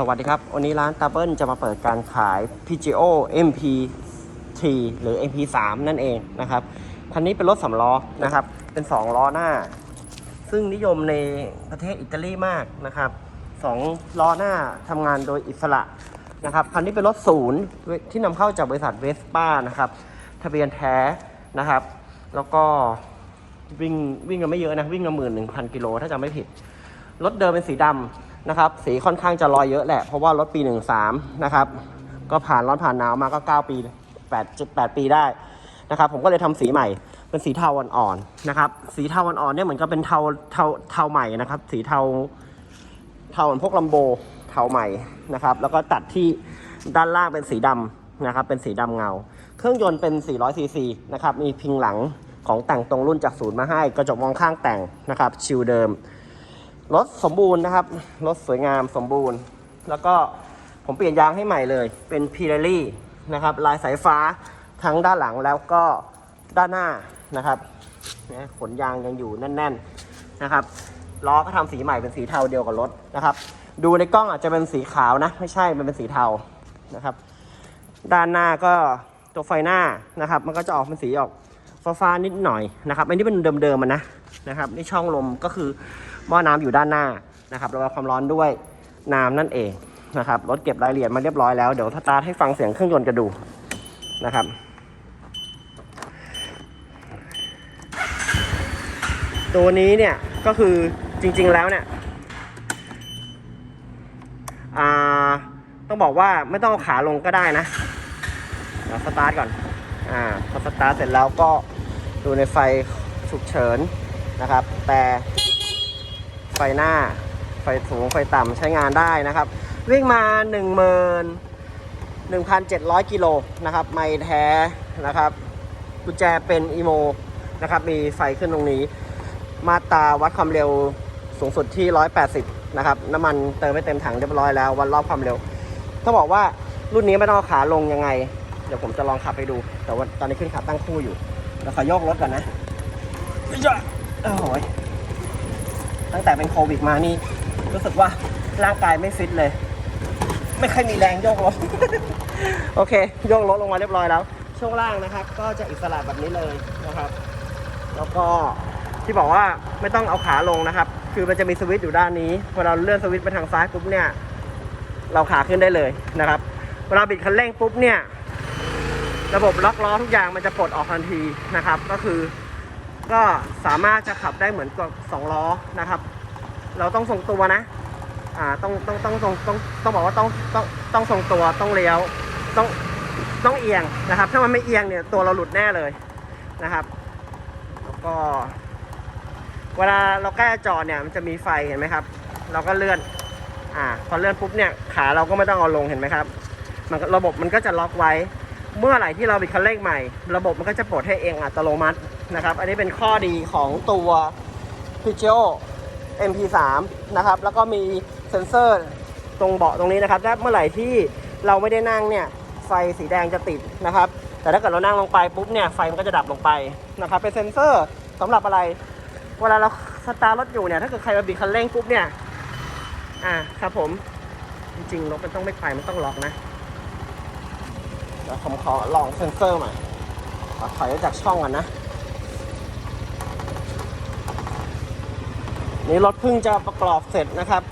สวัสดีครับ วันนี้ร้านตาเบิลจะมาเปิดการขาย PGO MP3 หรือ MP3 นั่นเองนะครับ คันนี้เป็นรถสำล้อนะครับ เป็น 2 ล้อหน้า ซึ่งนิยมในประเทศอิตาลีมากนะครับสองล้อหน้าทำงานโดยอิสระนะครับ คันนี้เป็นรถศูนย์ที่นำเข้าจากบริษัทเวสป้านะครับ ทะเบียนแท้นะครับ แล้วก็วิ่งวิ่งกันไม่เยอะนะ วิ่งกันหมื่นหนึ่งพันกิโลถ้าจำไม่ผิด รถเดิมเป็นสีดำ นะครับสีค่อนข้างจะลอยเยอะแหละ เพราะว่ารถปี 13 นะครับ ก็ผ่านร้อนผ่านหนาวมาก็ 9 ปี 8.8 ปีได้นะครับ ผมก็เลยทำสีใหม่เป็นสีเทาอ่อนๆนะครับ สีเทาอ่อนๆเนี่ยเหมือนกับเป็นเทาเทาเทาใหม่นะครับ สีเทาเทาเหมือนพวกลัมโบเทาใหม่นะครับ แล้วก็ตัดที่ด้านล่างเป็นสีดำนะครับ เป็นสีดำเงา เครื่องยนต์เป็น 400 ซีซีนะครับ มีพิงหลังของแต่งตรงรุ่นจากศูนย์มาให้กระจกมองข้างแต่งนะครับ ชิลเดิม รถสมบูรณ์นะครับ รถสวยงามสมบูรณ์ แล้วก็ผมเปลี่ยนยางให้ใหม่เลย เป็นพีเรลี่นะครับ ลายสายฟ้าทั้งด้านหลังแล้วก็ด้านหน้านะครับนะขนยางยังอยู่แน่น ๆนะครับล้อก็ทำสีใหม่เป็นสีเทาเดียวกับรถนะครับ ดูในกล้องอาจจะเป็นสีขาวนะ ไม่ใช่มันเป็นสีเทานะครับ ด้านหน้าก็ตัวไฟหน้านะครับ มันก็จะออกเป็นสีออกฟ้าๆนิดหน่อยนะครับอันนี้เป็นเดิมๆมันนะนะครับในช่องลมก็คือ หม้อน้ำอยู่ด้านหน้านะครับระบายความร้อนด้วยน้ำนั่นเองนะครับรถเก็บรายละเอียดมาเรียบร้อยแล้วเดี๋ยวสตาร์ทให้ฟังเสียงเครื่องยนต์กันดูนะครับตัวนี้เนี่ยก็คือจริงๆแล้วเนี่ยต้องบอกว่าไม่ต้องเอาขาลงก็ได้นะเดี๋ยวสตาร์ทก่อนอ่าพอสตาร์ทเสร็จแล้วก็ดูในไฟฉุกเฉินนะครับ แต่ ไฟหน้า ไฟสูง ไฟต่ำใช้งานได้นะครับ วิ่งมา1 1 1,700 กิโลนะครับ ไม่แท้นะครับกุญแจเป็นอีโมนะครับ มีไฟขึ้นตรงนี้ มาตราวัดความเร็วสูงสุดที่ 180 นะครับ น้ำมันเติมไม่เต็มถังเรียบร้อยแล้ววัดรอบความเร็วต้องบอกว่ารุ่นนี้ไม่ต้องขาลงยังไง เดี๋ยวผมจะลองขับไปดู แต่ว่าตอนนี้ขึ้นขาตั้งคู่อยู่แล้วขอยกรถก่อนนะโอ้โหย ตั้งแต่เป็นโควิดมานี่รู้สึกว่าร่างกายไม่ฟิตเลย ไม่ค่อยมีแรงโยกรถ โอเคโยกรถลงมาเรียบร้อยแล้ว ช่วงล่างนะครับ ก็จะอิสระแบบนี้เลยนะครับ แล้วก็ที่บอกว่าไม่ต้องเอาขาลงนะครับ คือมันจะมีสวิตช์อยู่ด้านนี้พอเราเลื่อนสวิตช์ไปทางซ้ายปุ๊บเนี่ย เราขาขึ้นได้เลยนะครับเวลาบิดคันเร่งปุ๊บเนี่ย ระบบล็อกล้อทุกอย่างมันจะปลดออกทันทีนะครับ ก็คือ ก็สามารถจะขับได้เหมือนกับสองล้อนะครับ เราต้องทรงตัวนะอ่าต้องต้องต้องต้องต้องต้องบอกว่าต้องต้องต้องทรงตัวต้องเลี้ยวต้องต้องเอียงนะครับ ถ้ามันไม่เอียงเนี่ยตัวเราหลุดแน่เลยนะครับ แล้วก็เวลาเราใกล้จอดเนี่ยมันจะมีไฟเห็นไหมครับ เราก็เลื่อนอ่าพอเลื่อนปุ๊บเนี่ยขาเราก็ไม่ต้องเอาลงเห็นไหมครับ มันระบบมันก็จะล็อกไว้ เมื่อไหร่ที่เราบิดคันเร่งใหม่ ระบบมันก็จะปลดให้เองอัตโนมัติ นะครับ อันนี้เป็นข้อดีของตัว p i g o MP3 นะครับ แล้วก็มีเซ็นเซอร์ตรงเบาะตรงนี้นะครับถ้าเมื่อไหร่ที่เราไม่ได้นั่งเนี่ย ไฟสีแดงจะติดนะครับ แต่ถ้าเกิดเรานั่งลงไปปุ๊บเนี่ย ไฟมันก็จะดับลงไปนะครับ เป็นเซ็นเซอร์สำหรับอะไร เวลาเราสตาร์ทรถอยู่เนี่ย ถ้าเกิดใครมาบิดคันเร่งปุ๊บเนี่ย อ่า ครับผม จริงๆรถมันต้องไม่ไป มันต้องล็อกนะเดี๋ยวผมขอลองเซ็นเซอร์ใหม่ขอถอยจากช่องก่อนนะ นี่รถเพิ่งจะประกอบเสร็จนะครับ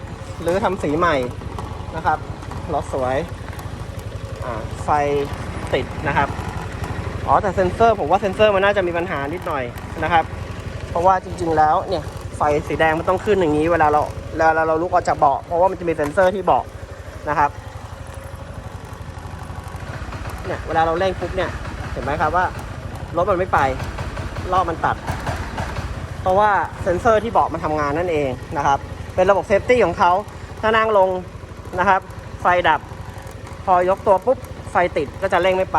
หรือทำสีใหม่นะครับรถสวยไฟติดนะครับอ๋อแต่เซ็นเซอร์ผมว่าเซ็นเซอร์มันน่าจะมีปัญหานิดหน่อยนะครับ เพราะว่าจริง ๆ แล้วเนี่ยไฟสีแดงมันต้องขึ้นอย่างนี้เวลาเราเวลาเราลุกออกจากเบาะเพราะว่ามันจะมีเซ็นเซอร์ที่เบาะนะครับเนี่ยเวลาเราเร่งปุ๊บเนี่ยเห็นไหมครับว่ารถมันไม่ไปรอบมันตัด เพราะว่าเซ็นเซอร์ที่เบาะมันทำงานนั่นเองนะครับ เป็นระบบเซฟตี้ของเขาถ้านั่งลงนะครับ ไฟดับ พอยกตัวปุ๊บไฟติดก็จะเร่งไม่ไป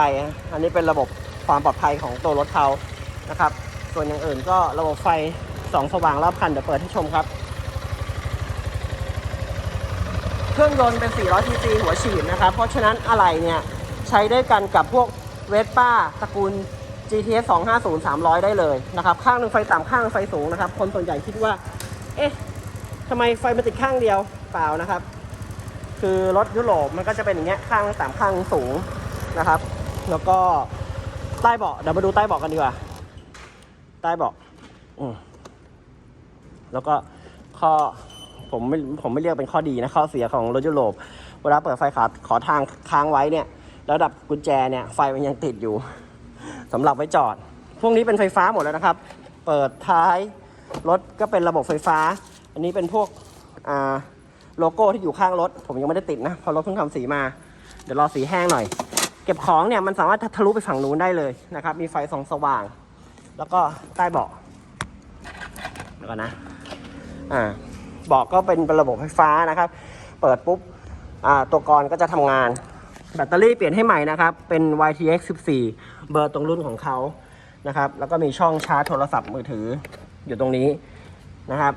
อันนี้เป็นระบบความปลอดภัยของตัวรถเขานะครับ ส่วนอย่างอื่นก็ระบบไฟสองสว่างรอบคันเดี๋ยวเปิดให้ชมครับ เครื่องยนต์เป็น 400ซีซีหัวฉีดนะครับ เพราะฉะนั้นอะไรเนี่ย ใช้ได้กันกับพวกเวสป้าตระกูล GTS 250 300 ได้เลยนะครับ ข้างหนึ่งไฟต่ำข้างหนึ่งไฟสูงนะครับ คนส่วนใหญ่คิดว่า เอ๊ะทำไมไฟมันติดข้างเดียวเปล่านะครับ คือรถยุโรปมันก็จะเป็นอย่างเงี้ยข้างสามข้างสูงนะครับ แล้วก็ใต้เบาะเดี๋ยวมาดูใต้เบาะกันดีกว่า ใต้เบาะอืมแล้วก็ข้อผมไม่ผมไม่เรียกเป็นข้อดีนะข้อเสียของรถยุโรปเวลาเปิดไฟขาขอทางค้างไว้เนี่ย แล้วดับกุญแจเนี่ยไฟมันยังติดอยู่ สำหรับไว้จอด พวกนี้เป็นไฟฟ้าหมดแล้วนะครับ เปิดท้ายรถก็เป็นระบบไฟฟ้า อันนี้เป็นพวกโลโก้ที่อยู่ข้างรถ ผมยังไม่ได้ติดนะเพราะรถเพิ่งทำสีมา เดี๋ยวรอสีแห้งหน่อย เก็บของเนี่ยมันสามารถทะลุไปฝั่งนู้นได้เลยนะครับ มีไฟส่องสว่าง แล้วก็ใต้เบาะแล้วก่อนนะอ่าเบาะก็เป็นระบบไฟฟ้านะครับ เปิดปุ๊บอ่าตัวกรก็จะทำงาน แบตเตอรี่เปลี่ยนให้ใหม่นะครับ เป็น YTX 14 เบอร์ตรงรุ่นของเขานะครับ แล้วก็มีช่องชาร์จโทรศัพท์มือถืออยู่ตรงนี้นะครับ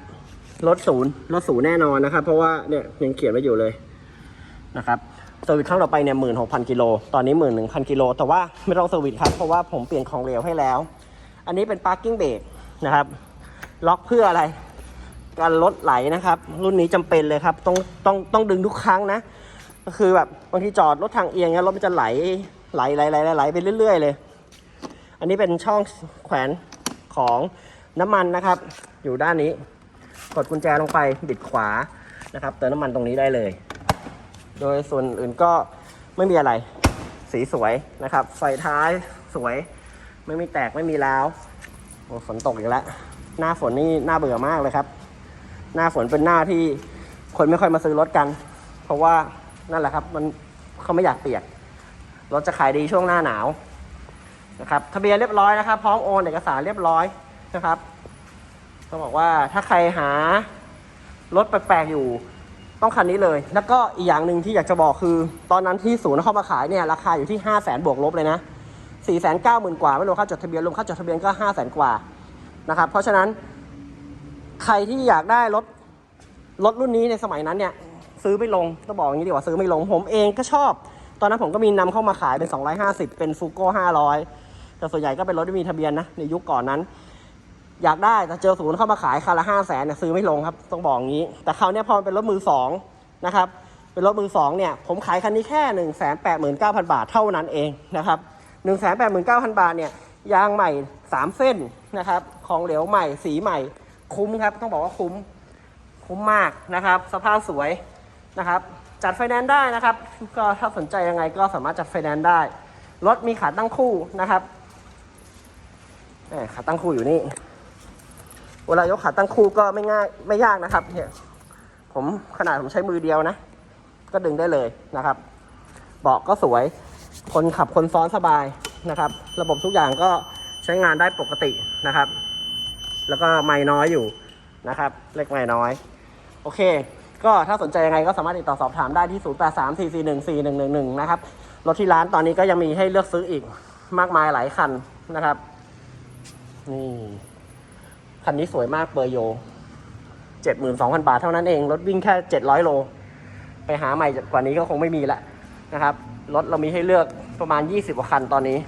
รถศูนย์รถศูนย์แน่นอนนะครับ เพราะว่าเนี่ยยังเขียนไว้อยู่เลยนะครับเซอร์วิสครั้งต่อไปเนี่ยหมื่นหกพันกิโลตอนนี้หมื่นหนึ่งพันกิโลแต่ว่าไม่ต้องเซอร์วิสครับ เพราะว่าผมเปลี่ยนของเหลวให้แล้ว อันนี้เป็น parking brake นะครับ ล็อกเพื่ออะไร การลดไหลนะครับ รุ่นนี้จำเป็นเลยครับ ต้องต้องต้องดึงทุกครั้งนะ ก็คือแบบบางทีจอดรถทางเอียงเงี้ยรถมันจะไหลไหลไหลไหลไหลไหลไปเรื่อย ๆ เลย อันนี้เป็นช่องแขวนของน้ำมันนะครับ อยู่ด้านนี้ กดกุญแจลงไปบิดขวานะครับ เติมน้ำมันตรงนี้ได้เลย โดยส่วนอื่นก็ไม่มีอะไร สีสวยนะครับ ไฟท้ายสวย ไม่มีแตกไม่มีร้าวโอ้ฝนตกอีกแล้วหน้าฝนนี่น่าเบื่อมากเลยครับ หน้าฝนเป็นหน้าที่คนไม่ค่อยมาซื้อรถกัน เพราะว่า นั่นแหละครับ มันเขาไม่อยากเปียกรถจะขายดีช่วงหน้าหนาวนะครับทะเบียนเรียบร้อยนะครับ พร้อมโอนเอกสารเรียบร้อยนะครับต้องบอกว่าถ้าใครหารถแปลกๆอยู่ต้องคันนี้เลย แล้วก็อีกอย่างหนึ่งที่อยากจะบอกคือ ตอนนั้นที่ศูนย์เข้ามาขายเนี่ยราคาอยู่ที่5 0 0แสนบวกลบเลยนะ4 9 0 0 0 0กว่าไม่รวมค่าจดทะเบียนรวมค่าจดทะเบียนก็5 0 0แสนกว่านะครับเพราะฉะนั้นใครที่อยากได้รถรถรุ่นนี้ในสมัยนั้นเนี่ย ซื้อไม่ลงต้องบอกอย่างนี้ดีกว่าซื้อไม่ลง ผมเองก็ชอบ ตอนนั้นผมก็มีนำเข้ามาขายเป็น 250 เป็นฟูโก้500 แต่ส่วนใหญ่ก็เป็นรถที่มีทะเบียนนะในยุคก่อนนั้น อยากได้แต่เจอศูนย์เข้ามาขายคันละห้าแสนเนี่ยซื้อไม่ลงครับต้องบอกอย่างนี้ แต่คราวเนี้ยพอเป็นรถมือสองนะครับเป็นรถมือสองเนี่ยผมขายคันนี้แค่หนึ่งแสนแปดหมื่นเก้าพันบาทเท่านั้นเองนะครับหนึ่งแสนแปดหมื่นเก้าพันบาทเนี่ยยางใหม่สามเส้นนะครับของเหลวใหม่สีใหม่ คุ้มครับ ต้องบอกว่าคุ้ม คุ้มมากนะครับ สภาพสวย นะครับจัดไฟแนนซ์ได้นะครับ ก็ถ้าสนใจยังไงก็สามารถจัดไฟแนนซ์ได้ รถมีขาตั้งคู่นะครับแหม่ขาตั้งคู่อยู่นี่ เวลายกขาตั้งคู่ก็ไม่ง่ายไม่ยากนะครับเนี่ยผมขนาดผมใช้มือเดียวนะ ก็ดึงได้เลยนะครับ เบาะก็สวย คนขับคนซ้อนสบายนะครับ ระบบทุกอย่างก็ใช้งานได้ปกตินะครับ แล้วก็ไม่น้อยอยู่นะครับ เล็กไม่น้อย โอเค ก็ถ้าสนใจยังไงก็สามารถติดต่อสอบถามได้ที่ 0 8 3 4 4 1 4 1 1 1 นะครับ รถที่ร้านตอนนี้ก็ยังมีให้เลือกซื้ออีกมากมายหลายคันนะครับ นี่ คันนี้สวยมากเบอร์โยเจ็ดหมื่นสองพันบาทเท่านั้นเอง รถวิ่งแค่เจ็ดร้อยโล ไปหาใหม่กว่านี้ก็คงไม่มีละนะครับ รถเรามีให้เลือกประมาณยี่สิบกว่าคันตอนนี้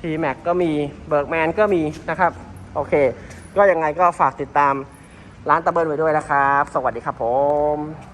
ทีแม็กก็มีเบิร์กแมนก็มีนะครับ โอเค ก็ยังไงก็ฝากติดตาม ร้านตะเบิลไว้ด้วยนะครับ สวัสดีครับผม